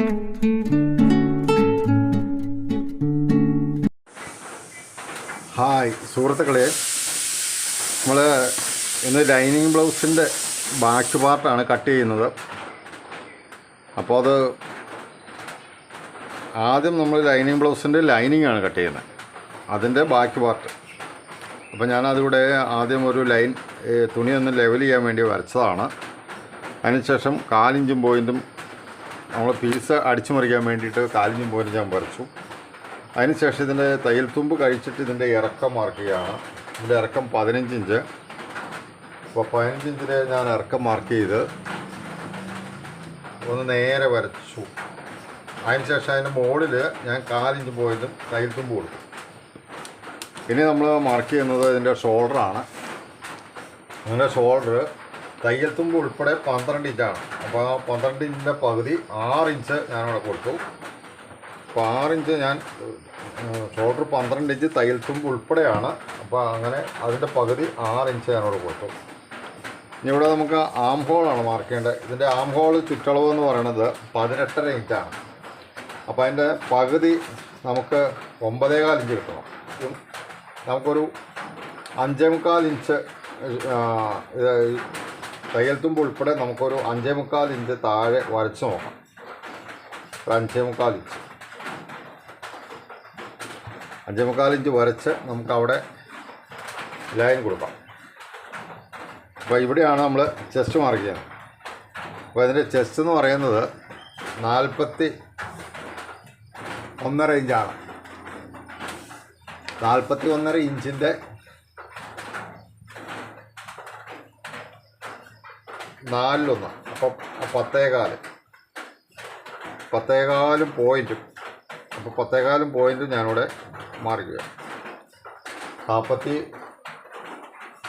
Hi സുഹൃത്തുക്കളെ. നമ്മൾ ഇന്ന് ലൈനിങ് ബ്ലൗസിന്റെ ബാക്ക് പാർട്ടാണ് കട്ട് ചെയ്യുന്നത്. അപ്പോൾ അത് ആദ്യം നമ്മൾ ലൈനിങ് ബ്ലൗസിന്റെ ലൈനിങ് ആണ് കട്ട് ചെയ്യുന്നത്. അതിന്റെ ബാക്ക് പാർട്ട്. അപ്പോൾ ഞാനതിവിടെ ആദ്യം ഒരു ലൈൻ തുണി ഒന്ന് ലെവൽ ചെയ്യാൻ വേണ്ടി വരച്ചതാണ്. അതിനുശേഷം കാലിഞ്ചും പോയിന്റും നമ്മൾ പീസ് അടിച്ചു മറിക്കാൻ വേണ്ടിയിട്ട് കാലിഞ്ചും പോലും ഞാൻ വരച്ചു അതിനുശേഷം ഇതിന്റെ തയ്യൽ തുമ്പ് കഴിച്ചിട്ട് ഇതിന്റെ ഇറക്കം മാർക്ക് ചെയ്യുകയാണ് ഇതിന്റെ ഇറക്കം പതിനഞ്ച് ഇഞ്ച്. അപ്പോൾ പതിനഞ്ച് ഇഞ്ചിൽ ഞാൻ ഇറക്കം മാർക്ക് ചെയ്ത് ഒന്ന് നേരെ വരച്ചു. അതിനുശേഷം അതിന്റെ മുകളിൽ ഞാൻ കാലിഞ്ച് പോയതും തയ്യൽ തുമ്പ് കൊടുക്കും ഇനി നമ്മൾ മാർക്ക് ചെയ്യുന്നത് ഇതിന്റെ ഷോൾഡറാണ് ഇതിന്റെ ഷോൾഡർ തയ്യൽ തുമ്പ് ഉൾപ്പെടെ പന്ത്രണ്ട് ഇഞ്ചാണ് അപ്പോൾ ആ പന്ത്രണ്ട് ഇഞ്ചിന്റെ പകുതി ആറ് ഇഞ്ച് ഞാനവിടെ കൊടുത്തു. അപ്പോൾ ഇഞ്ച് ഞാൻ ഷോൾഡർ പന്ത്രണ്ട് ഇഞ്ച് തയ്യൽ തുമ്പ് ഉൾപ്പെടെയാണ്. അപ്പോൾ അങ്ങനെ അതിന്റെ പകുതി ആറ് ഇഞ്ച് ഞാനവിടെ കൊടുത്തു. ഇനി ഇവിടെ നമുക്ക് ആം ഹോളാണ് മാർക്ക് ചെയ്യേണ്ടത്. ഇതിന്റെ ആം ഹോൾ ചുറ്റളവ് എന്ന് പറയുന്നത് പതിനെട്ടര ഇഞ്ചാണ് അപ്പോൾ അതിന്റെ പകുതി നമുക്ക് ഒമ്പതേകാൽ ഇഞ്ച് കിട്ടണം. നമുക്കൊരു അഞ്ചേ മുക്കാൽ ഇഞ്ച് തയ്യൽ തുമ്പ് ഉൾപ്പെടെ നമുക്കൊരു അഞ്ചേ മുക്കാൽ ഇഞ്ച് താഴെ വരച്ച് നോക്കാം. ഒരു അഞ്ചേ മുക്കാൽ ഇഞ്ച്. അഞ്ചേ മുക്കാൽ ഇഞ്ച് വരച്ച് നമുക്കവിടെ ലൈൻ കൊടുക്കാം. അപ്പോൾ ഇവിടെയാണ് നമ്മൾ ചെസ്റ്റ് മാർക്ക് ചെയ്യുന്നത് അപ്പോൾ ഇതിന്റെ ചെസ്റ്റ് എന്ന് പറയുന്നത് നാൽപ്പത്തി ഒന്നര ഇഞ്ചാണ്. നാൽപ്പത്തി ഒന്നര ഇഞ്ചിന്റെ നാലിലൊന്ന്. അപ്പം പത്തേകാൽ. പത്തേകാലും പോയിന്റും അപ്പോൾ പത്തേകാലും പോയിന്റും ഞാനിവിടെ മാറിക്കുക നാൽപ്പത്തി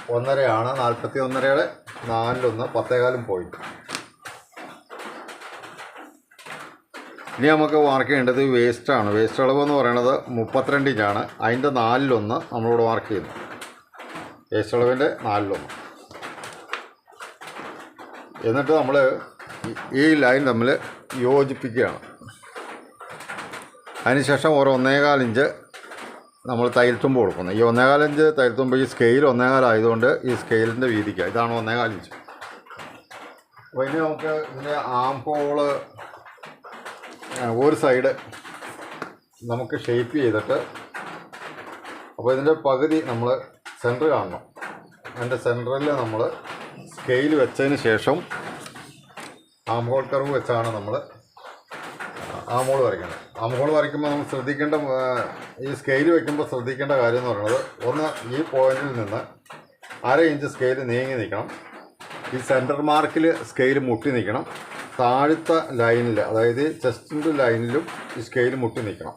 ഒന്നരയാണ്. നാൽപ്പത്തി ഒന്നരയുടെ നാലിലൊന്ന് പത്തേകാലും പോയിന്റ് ഇനി നമുക്ക് മാർക്ക് ചെയ്യേണ്ടത് വേസ്റ്റാണ് വേസ്റ്റ് അളവ് എന്ന് പറയുന്നത് മുപ്പത്തിരണ്ട് ഇഞ്ചാണ് അതിന്റെ നാലിലൊന്ന് നമ്മളിവിടെ മാർക്ക് ചെയ്യുന്നു. വേസ്റ്റ് അളവിന്റെ നാലിലൊന്ന്. എന്നിട്ട് നമ്മൾ ഈ ലൈൻ തമ്മിൽ യോജിപ്പിക്കുകയാണ്. അതിനുശേഷം ഒരു ഒന്നേകാൽ ഇഞ്ച് നമ്മൾ തയ്യൽത്തുമ്പ് കൊടുക്കുന്നത് ഈ ഒന്നേകാൽ ഇഞ്ച് തയ്യൽത്തുമ്പ് ഈ സ്കെയിൽ ഒന്നേകാലായതുകൊണ്ട് ഈ സ്കെയിലിന്റെ വീതിക്ക് ഇതാണ് ഒന്നേകാൽ ഇഞ്ച് അപ്പോൾ ഇനി നമുക്ക് ഇതിന്റെ ആം ഒരു സൈഡ് നമുക്ക് ഷേപ്പ് ചെയ്തിട്ട് അപ്പോൾ ഇതിന്റെ പകുതി നമ്മൾ സെന്റർ കാണണം. അതിന്റെ സെന്ററിൽ നമ്മൾ സ്കെയിൽ വെച്ചതിന് ശേഷം ആംഹോൾ കർവ് വെച്ചാണ് നമ്മൾ ആമോൾ വരയ്ക്കുന്നത്. ആമോൾ വരയ്ക്കുമ്പോൾ നമ്മൾ ശ്രദ്ധിക്കേണ്ട ഈ സ്കെയിൽ വെക്കുമ്പോൾ ശ്രദ്ധിക്കേണ്ട കാര്യം എന്ന് പറയുന്നത് ഒന്ന് ഈ പോയിന്റിൽ നിന്ന് അര ഇഞ്ച് സ്കെയിൽ നീങ്ങി നിൽക്കണം. ഈ സെന്റർ മാർക്കിൽ സ്കെയിൽ മുട്ടി നിൽക്കണം. താഴത്തെ ലൈനിൽ അതായത് ചെസ്റ്റിന്റെ ലൈനിലും ഈ സ്കെയിൽ മുട്ടി നിൽക്കണം.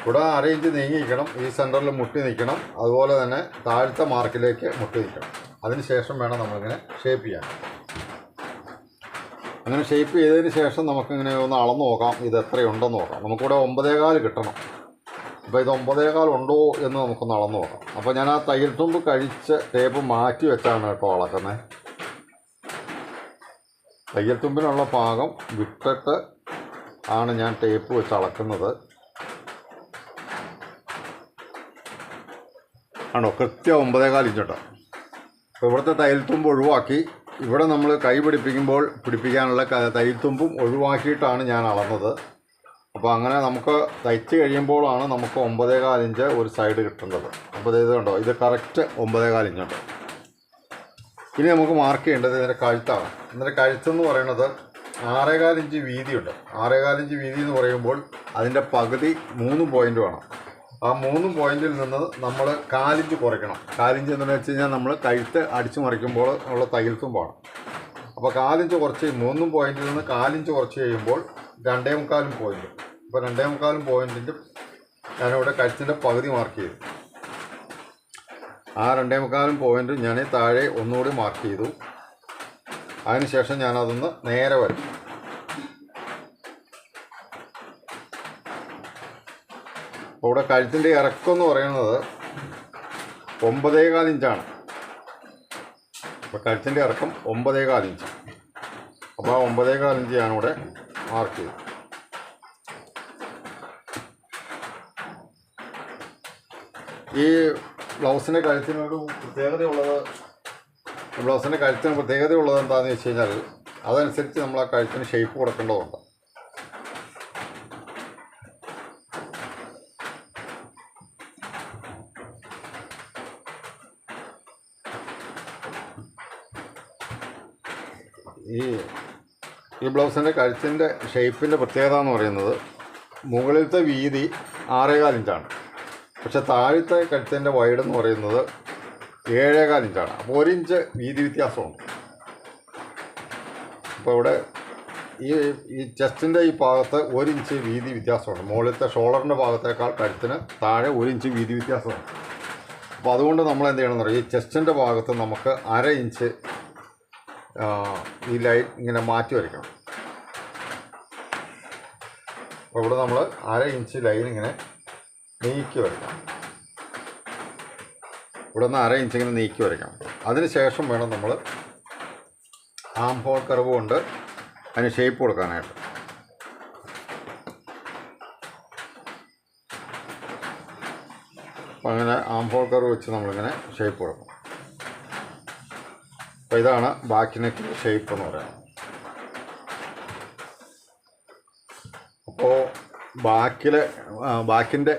ഇവിടെ അര ഇഞ്ച് നീങ്ങി നിൽക്കണം. ഈ സെന്ററിൽ മുട്ടി നിൽക്കണം. അതുപോലെ തന്നെ താഴത്തെ മാർക്കിലേക്ക് മുട്ടി നിൽക്കണം. അതിന് ശേഷം വേണം നമ്മളിങ്ങനെ ഷേപ്പ് ചെയ്യാൻ. അങ്ങനെ ഷേപ്പ് ചെയ്തതിന് ശേഷം നമുക്കിങ്ങനെ ഒന്ന് അളന്ന് നോക്കാം ഇത് എത്രയുണ്ടെന്ന് നോക്കാം. നമുക്കിവിടെ ഒമ്പതേകാൽ കിട്ടണം. അപ്പോൾ ഇത് ഒമ്പതേകാൽ ഉണ്ടോ എന്ന് നമുക്കൊന്ന് അളന്ന് നോക്കാം. അപ്പോൾ ഞാൻ ആ തയ്യൽ തുമ്പ് കഴിച്ച് ടേപ്പ് മാറ്റി വെച്ചാണ് കേട്ടോ അളക്കുന്നത് തയ്യൽ തുമ്പിനുള്ള ഭാഗം വിട്ടിട്ട് ആണ് ഞാൻ ടേപ്പ് വെച്ച് അളക്കുന്നത്. ആണോ? കൃത്യം ഒമ്പതേകാൽ ഇഞ്ചുണ്ടോ അപ്പോൾ ഇവിടുത്തെ തയ്യൽത്തുമ്പ് ഒഴിവാക്കി. ഇവിടെ നമ്മൾ കൈ പിടിപ്പിക്കുമ്പോൾ പിടിപ്പിക്കാനുള്ള തയ്യൽത്തുമ്പും തയ്യൽ തുമ്പും ഒഴിവാക്കിയിട്ടാണ് ഞാൻ അളന്നത്. അപ്പോൾ അങ്ങനെ നമുക്ക് തയ്ച്ച് കഴിയുമ്പോഴാണ് നമുക്ക് ഒമ്പതേകാൽ ഇഞ്ച് ഒരു സൈഡ് കിട്ടേണ്ടത് അപ്പോൾ ഇത് കണ്ടോ? ഇത് കറക്റ്റ് ഒമ്പതേകാൽ ഇഞ്ചുണ്ട് ഇനി നമുക്ക് മാർക്ക് ചെയ്യേണ്ടത് ഇതിന്റെ കഴുത്താണ്. ഇതിന്റെ കഴുത്തെന്ന് പറയുന്നത് ആറേകാൽ ഇഞ്ച് വീതിയുണ്ട്. ആറേകാൽ ഇഞ്ച് വീതി എന്ന് പറയുമ്പോൾ അതിന്റെ പകുതി മൂന്ന് പോയിന്റ് വേണം. ആ മൂന്ന് പോയിന്റിൽ നിന്ന് നമ്മൾ കാലിഞ്ച് കുറയ്ക്കണം. കാലിഞ്ച് എന്ന് വെച്ച് കഴിഞ്ഞാൽ നമ്മൾ കഴുത്ത് അടിച്ചു മറിക്കുമ്പോൾ ഉള്ള തയ്യൽ തുമ്പാണ് അപ്പോൾ കാലിഞ്ച് കുറച്ച് മൂന്നും പോയിന്റിൽ നിന്ന് കാലിഞ്ച് കുറച്ച് കഴിയുമ്പോൾ രണ്ടേ മുക്കാലും പോയിന്റ് അപ്പോൾ രണ്ടേ മുക്കാലും പോയിന്റിന്റെ ഞാനിവിടെ കഴുത്തിന്റെ പകുതി മാർക്ക് ചെയ്തു. ആ രണ്ടേ മുക്കാലും പോയിന്റ് ഞാൻ താഴെ ഒന്നുകൂടി മാർക്ക് ചെയ്തു. അതിനുശേഷം ഞാനതൊന്ന് നേരെ വരും അപ്പോൾ ഇവിടെ കഴുത്തിന്റെ ഇറക്കം എന്ന് പറയുന്നത് ഒമ്പതേകാൽ ഇഞ്ചാണ്. അപ്പോൾ കഴുത്തിന്റെ ഇറക്കം ഒമ്പതേകാൽ ഇഞ്ച്. അപ്പോൾ ആ ഒമ്പതേകാൽ ഇഞ്ചാണ് ഇവിടെ മാർക്ക് ചെയ്തു. ഈ ബ്ലൗസിന്റെ കഴുത്തിനൊരു പ്രത്യേകതയുള്ളത് ബ്ലൗസിന്റെ കഴുത്തിന് പ്രത്യേകതയുള്ളത് എന്താണെന്ന് വെച്ച് കഴിഞ്ഞാൽ അതനുസരിച്ച് നമ്മൾ ആ കഴുത്തിന് ഷേപ്പ് കൊടുക്കേണ്ടതുണ്ട്. ഈ ബ്ലൗസിന്റെ കഴുത്തിന്റെ ഷേപ്പിന്റെ പ്രത്യേകത എന്ന് പറയുന്നത് മുകളിലത്തെ വീതി ആറേകാൽ ഇഞ്ചാണ്. പക്ഷെ താഴത്തെ കഴുത്തിന്റെ വൈഡ് എന്ന് പറയുന്നത് ഏഴേകാൽ ഇഞ്ചാണ്. അപ്പോൾ ഒരു ഇഞ്ച് വീതി വ്യത്യാസമുണ്ട്. അപ്പോൾ ഇവിടെ ഈ ഈ ചെസ്റ്റിന്റെ ഈ ഭാഗത്ത് ഒരു ഇഞ്ച് വീതി വ്യത്യാസമുണ്ട്. മുകളിലത്തെ ഷോൾഡറിന്റെ ഭാഗത്തേക്കാൾ കഴുത്തിന് താഴെ ഒരു ഇഞ്ച് വീതി വ്യത്യാസമുണ്ട്. അപ്പോൾ അതുകൊണ്ട് നമ്മൾ എന്ത് ചെയ്യണമെന്ന് പറയുക ഈ ചെസ്റ്റിന്റെ ഭാഗത്ത് നമുക്ക് അര ഇഞ്ച് ഈ ലൈൻ ഇങ്ങനെ മാറ്റി വരയ്ക്കണം. അപ്പോൾ ഇവിടെ നമ്മൾ അര ഇഞ്ച് ലൈൻ ഇങ്ങനെ നീക്കി വരയ്ക്കാം ഇവിടെ നിന്ന് അര ഇഞ്ച് ഇങ്ങനെ നീക്കി വരയ്ക്കാം അതിന് ശേഷം വേണം നമ്മൾ ആം ഹോൾ കർവ് കൊണ്ട് അതിന് ഷേപ്പ് കൊടുക്കാനായിട്ട്. അപ്പോൾ അങ്ങനെ ആം ഹോൾ കറവ് വെച്ച് നമ്മളിങ്ങനെ ഷേപ്പ് കൊടുക്കും. അപ്പോൾ ഇതാണ് ബാക്ക് നെക്ക് ഷേപ്പ് എന്ന് പറയുന്നത്. അപ്പോൾ ബാക്കിലെ ബാക്കിന്റെ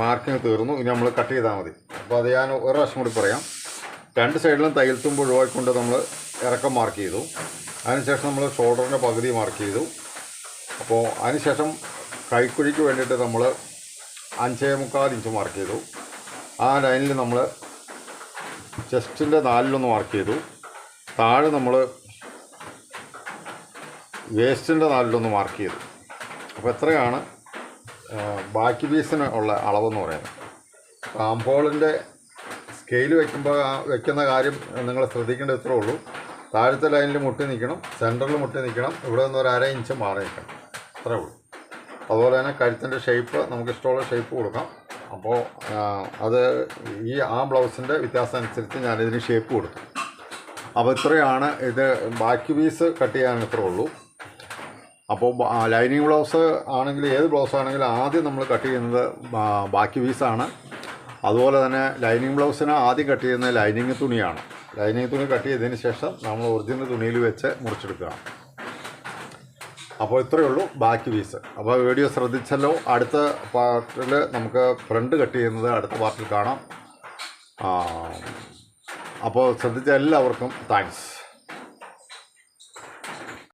മാർക്കിങ് തീർന്നു. ഇനി നമ്മൾ കട്ട് ചെയ്താൽ മതി. അപ്പോൾ അത് ഞാൻ ഒരു പ്രാവശ്യം കൂടി പറയാം. രണ്ട് സൈഡിലും തയ്യൽ തുമ്പ് ഒഴിവാക്കിക്കൊണ്ട് നമ്മൾ ഇറക്കം മാർക്ക് ചെയ്തു. അതിനുശേഷം നമ്മൾ ഷോൾഡറിന്റെ പകുതി മാർക്ക് ചെയ്തു. അപ്പോൾ അതിനുശേഷം കൈക്കുഴിക്ക് വേണ്ടിയിട്ട് നമ്മൾ അഞ്ചേ മുക്കാൽ ഇഞ്ച് മാർക്ക് ചെയ്തു. ആ ലൈനിൽ നമ്മൾ ചെസ്റ്റിന്റെ നാലിലൊന്ന് മാർക്ക് ചെയ്തു. താഴെ നമ്മൾ വേസ്റ്റിന്റെ നാലിലൊന്ന് മാർക്ക് ചെയ്തു. അപ്പോൾ എത്രയാണ്? ബാക്കി പീസിന് ഉള്ള അളവെന്ന് പറയുന്നത് ആംബോളിന്റെ സ്കെയിൽ വയ്ക്കുമ്പോൾ വയ്ക്കുന്ന കാര്യം നിങ്ങൾ ശ്രദ്ധിക്കേണ്ടത് ഇത്രേ ഉള്ളൂ. താഴത്തെ ലൈനിൽ മുട്ടി നിൽക്കണം സെന്ററിൽ മുട്ടി നിൽക്കണം ഇവിടെ നിന്ന് ഒരു അര ഇഞ്ച് മാറി നിൽക്കണം. അത്രേ ഉള്ളൂ. അതുപോലെ തന്നെ കഴുത്തിന്റെ ഷേപ്പ് നമുക്ക് ഇഷ്ടമുള്ള ഷേപ്പ് കൊടുക്കാം. അപ്പോൾ അത് ഈ ആ ബ്ലൗസിന്റെ വ്യത്യാസം അനുസരിച്ച് ഞാനിതിന് ഷേപ്പ് കൊടുക്കും അപ്പോൾ ഇത്രയാണ് ഇത് ബാക്കി പീസ് കട്ട് ചെയ്യാൻ ഇത്രേ ഉള്ളൂ. അപ്പോൾ ലൈനിങ് ബ്ലൗസ് ആണെങ്കിൽ ഏത് ബ്ലൗസ് ആണെങ്കിലും ആദ്യം നമ്മൾ കട്ട് ചെയ്യുന്നത് ബാക്കി പീസാണ്. അതുപോലെ തന്നെ ലൈനിങ് ബ്ലൗസിന് ആദ്യം കട്ട് ചെയ്യുന്നത് ലൈനിങ് തുണിയാണ്. ലൈനിങ് തുണി കട്ട് ചെയ്തതിന് ശേഷം നമ്മൾ ഒറിജിനൽ തുണിയിൽ വെച്ച് മുറിച്ചെടുക്കുകയാണ്. അപ്പോൾ ഇത്രയേ ഉള്ളൂ ബാക്കി പീസ്. അപ്പോൾ വീഡിയോ ശ്രദ്ധിച്ചല്ലോ. അടുത്ത പാർട്ടിൽ നമുക്ക് ഫ്രണ്ട് കട്ട് ചെയ്യുന്നത് അടുത്ത പാർട്ടിൽ കാണാം. അപ്പോൾ ശ്രദ്ധിച്ച എല്ലാവർക്കും താങ്ക്സ്.